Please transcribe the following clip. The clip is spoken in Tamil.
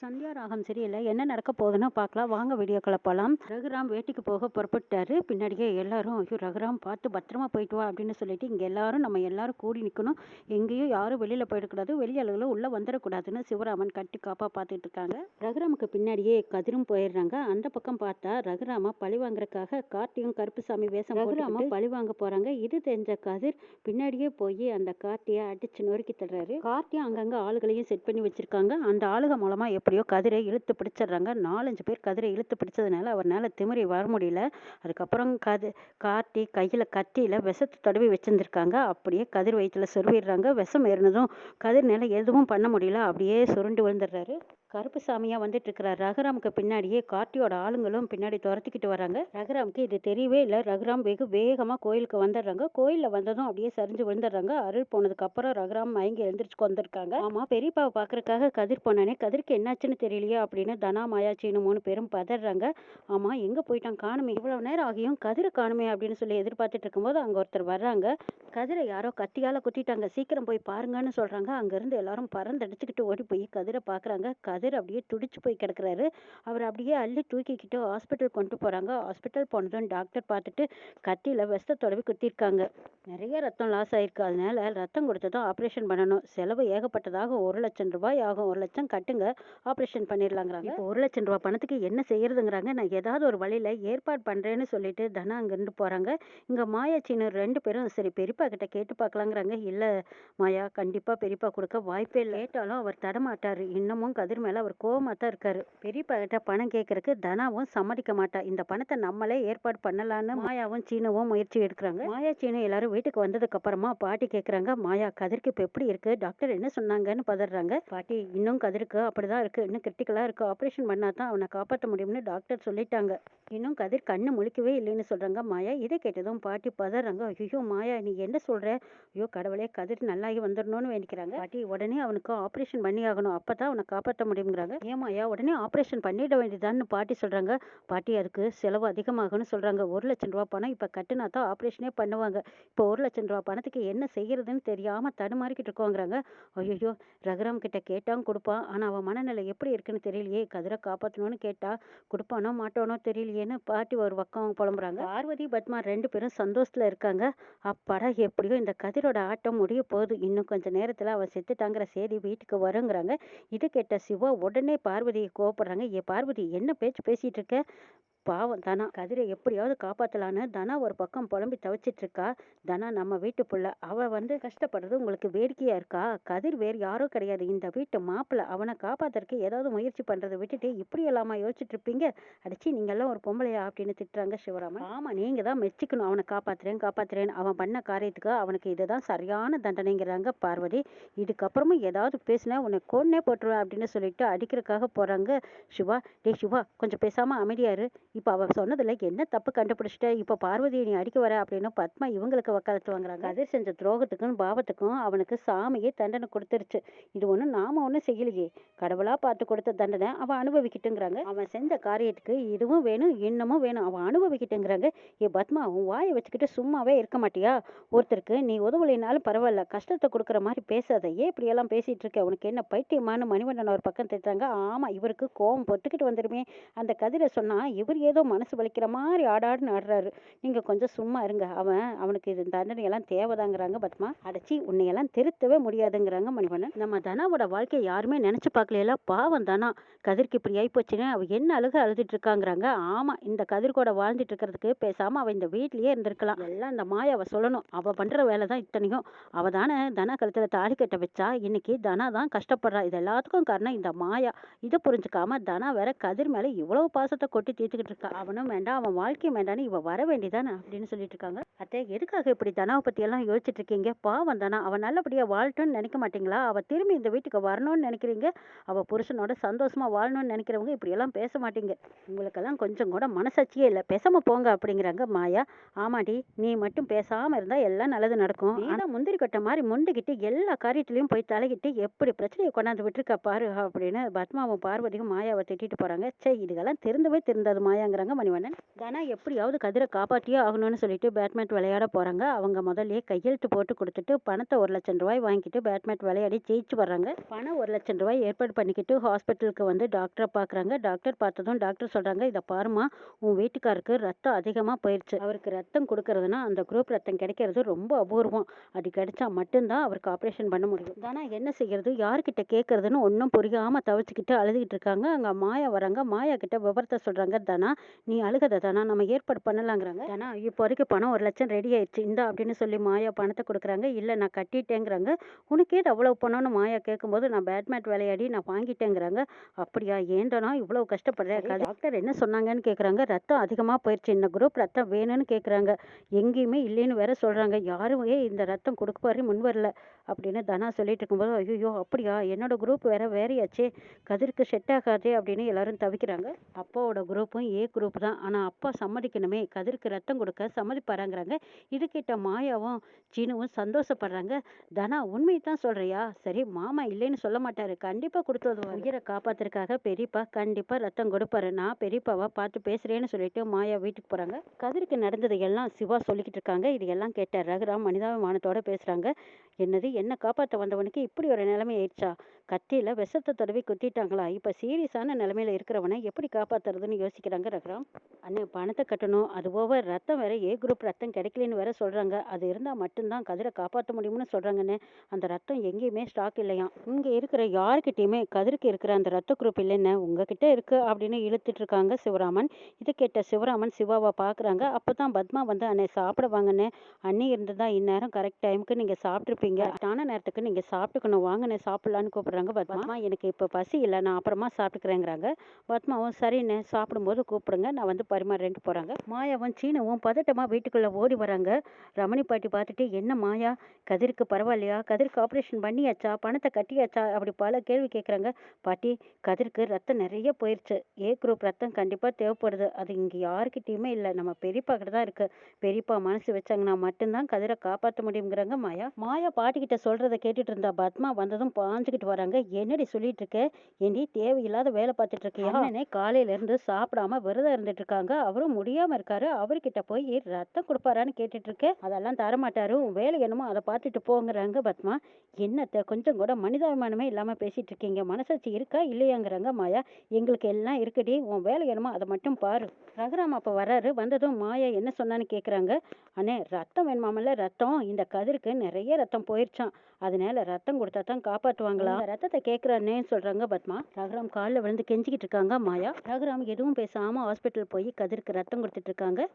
சந்தியா ராகம் சரியில்லை. என்ன நடக்க போகுதுன்னு பார்க்கலாம். வாங்க வீடியோக்களை போகலாம் ரகுராம் வேட்டிக்கு போக புறப்பட்டாரு. பின்னாடியே எல்லாரும் ஐயோ ரகுராம் பார்த்து பத்திரமா போயிட்டு வா அப்படின்னு சொல்லிட்டு இங்கே எல்லாரும் நம்ம எல்லாரும் கூடி நிற்கணும் எங்கேயும் யாரும் வெளியில் போயிடக்கூடாது வெளியாளர்களும் உள்ளே வந்துடக்கூடாதுன்னு சிவராமன் கட்டி காப்பாக பார்த்துட்டு இருக்காங்க. ரகுராமுக்கு பின்னாடியே கதிரும் போயிடுறாங்க. அந்த பக்கம் பார்த்தா ரகுராம பழி வாங்குறதுக்காக கார்த்தியும் கருப்புசாமி வேஷம் ரகுராமா பழி வாங்க போகிறாங்க இது தெரிஞ்ச கதிர் பின்னாடியே போய் அந்த கார்த்தியை அடிச்சு நொறுக்கி தர்றாரு கார்த்தியும் அங்கங்கே ஆளுகளையும் செட் பண்ணி வச்சிருக்காங்க. அந்த ஆளுக மூலமாக எப்படியோ கதிரை இழுத்து பிடிச்சிடுறாங்க. நாலஞ்சு பேர் கதிரை இழுத்து பிடிச்சதுனால அவர்னால திமிரி வர முடியல. அதுக்கப்புறம் கது கார்த்தி கையில் கத்தியில் விஷத்தை தடவி வச்சுருந்துருக்காங்க. அப்படியே கதிர் வயிற்றுல சொருவிடுறாங்க. விஷம் ஏறினதும் கதிர்னால எதுவும் பண்ண முடியல. அப்படியே சுருண்டு விழுந்துடுறாரு. கருப்பு சாமியா வந்துட்டு இருக்கிறார் ரகுராமுக்கு பின்னாடியே கார்த்தியோட ஆளுங்களும் பின்னாடி துரத்திக்கிட்டு வராங்க. ரகுராமுக்கு இது தெரியவே இல்லை. ரகுராம் வெகு வேகமா கோயிலுக்கு வந்துடுறாங்க. கோயில்ல வந்ததும் அப்படியே சரிஞ்சு விழுந்துடுறாங்க. அருள் போனதுக்கு அப்புறம் ரகுராம் மயங்கி எழுந்திரிச்சு வந்திருக்காங்க ஆமா பெரியப்பாவை பாக்குறதுக்காக கதிர் போனானே. கதிருக்கு என்னாச்சுன்னு தெரியலையா அப்படின்னு தனா மாயாச்சின்னு மூணு பேரும் பதறாங்க. ஆமா எங்க போயிட்டான் காணுமே? இவ்வளவு நேரம் ஆகியும் கதிரை காணுமே அப்படின்னு சொல்லி எதிர்பார்த்துட்டு இருக்கும்போது அங்க ஒருத்தர் வர்றாங்க. கதிரை யாரோ கத்தியால குத்திட்டாங்க. சீக்கிரம் போய் பாருங்கன்னு சொல்றாங்க. அங்க இருந்து எல்லாரும் பறந்தடிச்சுக்கிட்டு ஓடி போய் கதிரை பாக்குறாங்க கதிர் அப்படியே துடிச்சு போய் கிடக்குறாரு. அவர் அப்படியே அள்ளி தூக்கிக்கிட்டு ஹாஸ்பிட்டல் கொண்டு போறாங்க. ஹாஸ்பிட்டல் போனதும் டாக்டர் பார்த்துட்டு கத்தியில விஷத்தை தொடவி குத்திருக்காங்க. நிறைய ரத்தம் லாஸ் ஆயிருக்கு. அதனால ரத்தம் கொடுத்ததும் ஆப்ரேஷன் பண்ணணும். செலவு ஏகப்பட்டதாக ஒரு லட்சம் ரூபாய் ஆகும். ஒரு லட்சம் கட்டுங்க. ஆப்ரேஷன் பண்ணிடலாங்கிறாங்க. இப்போ ஒரு லட்சம் ரூபாய் பணத்துக்கு என்ன செய்யறதுங்கிறாங்க. நான் ஏதாவது ஒரு வழியில ஏற்பாடு பண்றேன்னு சொல்லிட்டு தனா அங்கிருந்து போறாங்க. இங்க மாயாச்சின்னு ரெண்டு பேரும் சரி பெரியப்பா கிட்ட கேட்டு பார்க்கலாங்கிறாங்க. இல்ல மாயா கண்டிப்பா பெரியப்பா கொடுக்க வாய்ப்பே இல்லை. கேட்டாலும் அவர் தரமாட்டாரு இன்னமும் கதிர் மேலே அவர் கோபமாக தான் இருக்காரு பெரியப்பாக்கிட்ட பணம் கேட்கறதுக்கு தனாவும் சம்மதிக்க மாட்டா. இந்த பணத்தை நம்மளே ஏற்பாடு பண்ணலான்னு மாயாவும் சீனவும் முயற்சி எடுக்கிறாங்க. மாயா சீனு எல்லாரும் வீட்டுக்கு வந்ததுக்கு அப்புறமா பாட்டி கேட்கறாங்க மாயா கதிர்க்கு இப்போ எப்படி இருக்கு? டாக்டர் என்ன சொன்னாங்கன்னு பதறாங்க. பாட்டி இன்னும் கதிருக்கு அப்படிதான் இருக்கு. இன்னும் கிரிட்டிக்கலா இருக்கு. ஆப்ரேஷன் பண்ணா தான் அவனை காப்பாற்ற முடியும்னு டாக்டர் சொல்லிட்டாங்க. இன்னும் கதிர் கண்ணு முழிக்கவே இல்லைன்னு சொல்றாங்க மாயா. இதை கேட்டதும் பாட்டி பதறாங்க. ஐயோ மாயா நீ என்ன சொல்ற? ஐயோ கடவுளே கதிர் நல்லாகி வந்துடணும்னு வேண்டிக்கிறாங்க. பாட்டி உடனே அவனுக்கு ஆப்ரேஷன் பண்ணி ஆகணும். அப்பதான் அவனை காப்பாற்ற முடியுங்கிறாங்க ஏமாயா உடனே ஆப்ரேஷன் பண்ணிட வேண்டியதான்னு பாட்டி சொல்றாங்க. பாட்டி அதுக்கு செலவு அதிகமாகும்னு சொல்றாங்க. ஒரு லட்சம் ரூபா பணம் இப்ப கட்டினா தான் ஆப்ரேஷனே பண்ணுவாங்க. இப்போ ஒரு லட்சம் ரூபா பணத்துக்கு என்ன செய்யறதுன்னு தெரியாம தடுமாறிக்கிட்டு இருக்கோங்கிறாங்க. ஐயோ ரகுராம் கிட்ட கேட்டான் கொடுப்பான். ஆனா அவன் மனநிலை எப்படி இருக்குன்னு தெரியலையே. கதிரை காப்பாற்றணும்னு கேட்டா கொடுப்பானோ மாட்டானோ தெரியலையேன்னு பாட்டி ஒரு பக்கம் புலம்புறாங்க. பார்வதி பத்மா ரெண்டு பேரும் சந்தோஷத்துல இருக்காங்க. அப்பாடா எப்படியோ இந்த கதிரோட ஆட்டம் முடிய போகுது. இன்னும் கொஞ்சம் நேரத்தில் அவன் செத்துட்டாங்கிற செய்தி வீட்டுக்கு வருங்கிறாங்க. இது கேட்ட சிவா உடனே பார்வதியை கோவப்படுறாங்க. ஏ பார்வதி என்ன பேச்சு பேசிட்டு இருக்க? பாவம் தனா. கதிரை எப்படியாவது காப்பாத்தலான்னு தனா ஒரு பக்கம் புலம்பி தவிச்சிட்டு இருக்கா தனா நம்ம வீட்டு புள்ள. அவ வந்து கஷ்டப்படுறது உங்களுக்கு வேடிக்கையா இருக்கா? கதிர் வேறு யாரும் கிடையாது. இந்த வீட்டு மாப்பிள்ள அவனை காப்பாத்துறதுக்கு ஏதாவது முயற்சி பண்றதை விட்டுட்டு இப்படி எல்லாமா யோசிச்சுட்டு இருப்பீங்க அடிச்சு நீங்க எல்லாம் ஒரு பொம்பளையா அப்படின்னு திட்டுறாங்க சிவராமன். ஆமா நீங்க தான் மெச்சிக்கணும். அவனை காப்பாத்துறேன் காப்பாத்துறேன். அவன் பண்ண காரியத்துக்கு அவனுக்கு இதுதான் சரியான தண்டனைங்கிறாங்க பார்வதி. இதுக்கப்புறமும் ஏதாவது பேசினா உன்னை கொன்னே போட்டுருவேன் அப்படின்னு சொல்லிட்டு அடிக்கிறதுக்காக போறாங்க சிவா. டேய் சிவா கொஞ்சம் பேசாம அமைதியாரு இப்போ அவ சொன்னதுல என்ன தப்பு கண்டுபிடிச்சிட்ட? இப்போ பார்வதியை நீ அடிக்க வர? அப்படின்னு பத்மா இவங்களுக்கு வக்காலத்து வாங்குறாங்க. கதிர் செஞ்ச துரோகத்துக்கும் பாவத்துக்கும் அவனுக்கு சாமியே தண்டனை கொடுத்துருச்சு. இது ஒன்றும் நாம ஒன்றும் செய்யலையே. கடவுளா பார்த்து கொடுத்த தண்டனை அவன் அனுபவிக்கட்டுங்கிறாங்க. அவன் செஞ்ச காரியத்துக்கு இதுவும் வேணும் இன்னமும் வேணும். அவன் அனுபவிக்கட்டுங்கிறாங்க. ஏ பத்மா உன் வாயை வச்சுக்கிட்டு சும்மாவே இருக்க மாட்டியா? ஒருத்தருக்கு நீ உதவலைனாலும் பரவாயில்ல. கஷ்டத்தை கொடுக்குற மாதிரி பேசாத. ஏன் இப்படியெல்லாம் பேசிட்டு இருக்க? உனக்கு என்ன பைத்தியமான மணிவண்ணன் ஒரு பக்கம் திட்டுறாங்க. ஆமா இவருக்கு கோவம் பொத்துக்கிட்டு வந்துருமே. அந்த கதிரை சொன்னா இவர் ஏதோ மனசு வலிக்கிற மாதிரி ஆடாடுன்னு ஆடுறாரு. நீங்க கொஞ்சம் சும்மா இருங்க. அவன் அவனுக்கு இது தண்டனையெல்லாம் தேவைதாங்கிறாங்க பத்மா. அடைச்சி உன்னையெல்லாம் திருத்தவே முடியாதுங்கிறாங்க மணிவண்ணன். நம்ம தனாவோட வாழ்க்கையை யாருமே நினைச்சு பார்க்கல பாவம் தானா. கதிர்க்கு இப்படி ஆயிப்போச்சுன்னு அவள் என்ன அழுக அழுதுட்டு இருக்காங்கிறாங்க ஆமா இந்த கதிர்கோட வாழ்ந்துட்டு இருக்கிறதுக்கு பேசாம அவள் இந்த வீட்லயே இருந்திருக்கலாம். எல்லாம் இந்த மாயாவை சொல்லணும். அவ பண்ற வேலை தான் இத்தனையும். அவள் தானே தனா கழுத்துல தாலி கட்ட வச்சா இன்னைக்கு தனா தான் கஷ்டப்படுறா. இது எல்லாத்துக்கும் காரணம் இந்த மாயா. இதை புரிஞ்சுக்காம தனா வேற கதிர் மேல இவ்வளவு பாசத்தை கொட்டி தீர்த்துக்கிட்டு இருக்கா அவனும் வேண்டாம் அவன் வாழ்க்கையும் வேண்டான்னு இவ வர வேண்டியதானே அப்படின்னு சொல்லிட்டு இருக்காங்க அத்தை எதுக்காக இப்படி தனாவை பத்தி எல்லாம் யோசிச்சுட்டு இருக்கீங்க பாவம் தானா? அவ நல்லபடியா வாழட்டும்னு நினைக்க மாட்டீங்களா? அவ திரும்பி இந்த வீட்டுக்கு வரணும்னு நினைக்கிறீங்க? அவ புருஷனோட சந்தோஷமா வாழணும்னு நினைக்கிறவங்க இப்படி எல்லாம் பேச மாட்டீங்க. உங்களுக்கெல்லாம் கொஞ்சம் கூட மனசாட்சியே இல்லை. பேசாம போங்க அப்படிங்கிறாங்க மாயா. ஆமாடி நீ மட்டும் பேசாம இருந்தா எல்லாம் நல்லது நடக்கும். தான் முந்திரி கொட்டை மாதிரி முண்டிக்கிட்டு எல்லா காரியத்திலையும் போய் தலைகிட்டு எப்படி பிரச்சனையை கொண்டாந்து விட்டுருக்க பாரு அப்படின்னு பத்மாவும் பார்வதியும் மாயாவை திட்டிட்டு போறாங்க. சே இதுக்கெல்லாம் திருந்தவே திருந்தாது மாயா மாயாங்கிறாங்க மணிவண்ணன். தனா எப்படியாவது கதிரை காப்பாற்றியே ஆகணும்னு சொல்லிட்டு பேட்மேட் விளையாட போகிறாங்க அவங்க முதல்ல கையெழுத்து போட்டு கொடுத்துட்டு பணத்தை ஒரு லட்சம் ரூபாய் வாங்கிட்டு பேட்மேட் விளையாடி ஜெயிச்சு வர்றாங்க. பணம் ஒரு லட்சம் ரூபாய் ஏற்பாடு பண்ணிக்கிட்டு ஹாஸ்பிட்டலுக்கு வந்து டாக்டரை பார்க்குறாங்க டாக்டர் பார்த்ததும் டாக்டர் சொல்கிறாங்க இதை பாருமா உன் வீட்டுக்காருக்கு ரத்தம் அதிகமாக போயிடுச்சு அவருக்கு ரத்தம் கொடுக்கறதுனா அந்த குரூப் ரத்தம் கிடைக்கிறது ரொம்ப அபூர்வம். அது கிடைச்சா மட்டும்தான் அவருக்கு ஆப்ரேஷன் பண்ண முடியும். தானா என்ன செய்யறது? யார்கிட்ட கேட்கறதுன்னு ஒன்றும் புரியாமல் தவிச்சுக்கிட்டு அழுதுகிட்டு இருக்காங்க. அங்கே மாயா வராங்க. மாயா கிட்ட விவரத்தை சொல்கிறாங்க தானா. நீ அழுகத தானா? நம்ம ஏற்பாடு பண்ணலாங்கிறாங்க தானா இப்போ வரைக்கும் பணம் ஒரு லட்சம் ரெடி ஆயிடுச்சு. இந்தா அப்படின்னு சொல்லி மாயா பணத்தை கொடுக்குறாங்க. இல்லை நான் கட்டிட்டேங்கிறாங்க. உனக்கே அவ்வளோ பணம்னு மாயா கேட்கும்போது நான் பேட்மேட் விளையாடி நான் வாங்கிட்டேங்கிறாங்க. அப்படியா? ஏன்டனா இவ்வளோ கஷ்டப்படுறேன்? டாக்டர் என்ன சொன்னாங்கன்னு கேட்குறாங்க. ரத்தம் அதிகமாக போயிடுச்சு இந்த குரூப் ரத்தம் வேணும்னு கேட்குறாங்க. எங்கேயுமே இல்லைன்னு வேற சொல்கிறாங்க யாரும் இந்த ரத்தம் கொடுப்பாரு முன் வரல. அப்படின்னு தனா சொல்லிட்டு இருக்கும்போது ஐயோ அப்படியா? என்னோட குரூப் வேற வேறையாச்சே. கதிருக்கு செட் ஆகாதே அப்படின்னு எல்லாரும் தவிக்கிறாங்க. அப்பாவோட குரூப்பும் ஏ குரூப் தான். ஆனால் அப்பா சம்மதிக்கணுமே. கதிருக்கு ரத்தம் கொடுக்க சம்மதிப்பாராங்கிறாங்க. இது கேட்ட மாயாவும் சீனுவும் சந்தோஷப்படுறாங்க. தனா உண்மையை தான் சொல்கிறியா சரி மாமா இல்லைன்னு சொல்ல மாட்டார். கண்டிப்பாக கொடுத்தது உயிரை காப்பாத்துறதுக்காக பெரியப்பா கண்டிப்பாக ரத்தம் கொடுப்பாரு. நான் பெரியப்பாவை பார்த்து பேசுகிறேன்னு சொல்லிட்டு மாயா வீட்டுக்கு போகிறாங்க கதிருக்கு நடந்தது எல்லாம் சிவா சொல்லிக்கிட்டு இருக்காங்க. இது எல்லாம் கேட்ட ரகுராம் மனிதாபிமானத்தோட பேசுகிறாங்க என்னது என்ன காப்பாற்ற வந்தவனுக்கு இப்படி ஒரு நிலைமை ஆயிடுச்சா? கத்தியில் விஷத்தை தடவி குத்திட்டாங்களா? இப்போ சீரியஸான நிலைமையில் இருக்கிறவனை எப்படி காப்பாற்றுறதுன்னு யோசிக்கிறாங்க. ரகுராம் அண்ணே பணத்தை கட்டணும். அது போக ரத்தம் வேற ஏ குரூப் ரத்தம் கிடைக்கலன்னு வேற சொல்றாங்க. அது இருந்தால் மட்டும்தான் கதிரை காப்பாற்ற முடியும்னு சொல்றாங்கண்ணே. அந்த ரத்தம் எங்கேயுமே ஸ்டாக் இல்லையாம். இங்கே இருக்கிற யாருக்கிட்டயுமே கதிருக்கு இருக்கிற அந்த ரத்த குரூப் இல்லைன்னு உங்ககிட்ட இருக்கு அப்படின்னு இழுத்துட்டு இருக்காங்க சிவராமன். இதை கேட்ட சிவராமன் சிவாவை பார்க்குறாங்க அப்போ தான் பத்மா வந்து அண்ணே சாப்பிட வாங்கண்ணே. அண்ணி இருந்ததா இந்நேரம் கரெக்ட் டைமுக்கு நீங்க சாப்பிட்ருப்பீங்க தான நேரத்துக்கு நீங்க சாப்பிட்டுக்கணும். வாங்கண்ணே சாப்பிட்லான்னு கூப்பிட்றாங்க பத்மா. எனக்கு இப்போ பசி இல்லை. நான் அப்புறமா சாப்பிட்டுக்கிறேங்கிறாங்க. பத்மாவும் சரிண்ணே சாப்பிடும்போது கூப்பிடுங்க. நான் வந்து பரிமாறேன்ட்டு போறாங்க. மாயாவும் சீனவும் பதட்டமா வீட்டுக்குள்ள ஓடி வராங்க. ரமணி பாட்டி பார்த்துட்டு என்ன மாயா? கதிருக்கு பரவாயில்லையா? கதிருக்கு ஆப்ரேஷன் பண்ணியாச்சா? பணத்தை கட்டியாச்சா? அப்படி பல கேள்வி கேட்குறாங்க பாட்டி கதிருக்கு ரத்தம் நிறைய போயிருச்சு. ஏ குரூப் ரத்தம் கண்டிப்பாக தேவைப்படுது. அது இங்கே யாருக்கிட்டேயுமே இல்லை. நம்ம பெரியப்பா கிட்ட தான் இருக்கு. பெரியப்பா மனசு வச்சாங்கன்னா மட்டும்தான் கதிரை காப்பாற்ற முடியுங்கிறாங்க மாயா. மாயா பாட்டிக்கிட்ட சொல்றதை கேட்டுட்டு இருந்தா பத்மா வந்ததும் பாஞ்சுக்கிட்டு வராங்க. என்னடி சொல்லிட்டு இருக்க? ஏண்டி தேவையில்லாத வேலை பார்த்துட்டு இருக்கியா? அண்ணனே காலையில இருந்து சாப்பிடாம விரதம் இருந்துட்டு இருக்காங்க அவரும் முடியாம இருக்காரு. அவர்கிட்ட போய் ரத்தம் கொடுப்பாரான்னு கேட்டுட்டு இருக்கேன் அதெல்லாம் தரமாட்டாரு. உன் வேலை என்னமோ அதை பார்த்துட்டு போங்கிறாங்க பத்மா. என்னத்தை? கொஞ்சம் கூட மனிதாபிமானமே இல்லாம பேசிட்டு இருக்கீங்க மனசாட்சி இருக்கா? இல்லையாங்கிறாங்க மாயா. எங்களுக்கு எல்லாம் இருக்குடி. உன் வேலை என்னமோ அதை மட்டும் பாரு. ரகுராம் அப்ப வராரு வந்ததும் மாயா என்ன சொன்னான்னு கேக்குறாங்க. அண்ணே ரத்தம் வேணுமாமல்ல? ரத்தம். இந்த கதிருக்கு நிறைய ரத்தம் போயிருச்சான் அதனால ரத்தம் கொடுத்தா தான் காப்பாற்றுவாங்களா ரத்தத்தை கேட்குறானே சொல்றாங்க பத்மா. ரகுராம் காலில் விழுந்து கெஞ்சிக்கிட்டு இருக்காங்க மாயா. ரகுராம் எதுவும் பேசாம ஹாஸ்பிட்டல் போய் கதிருக்கு ரத்தம் கொடுத்துட்டு இருக்காங்க.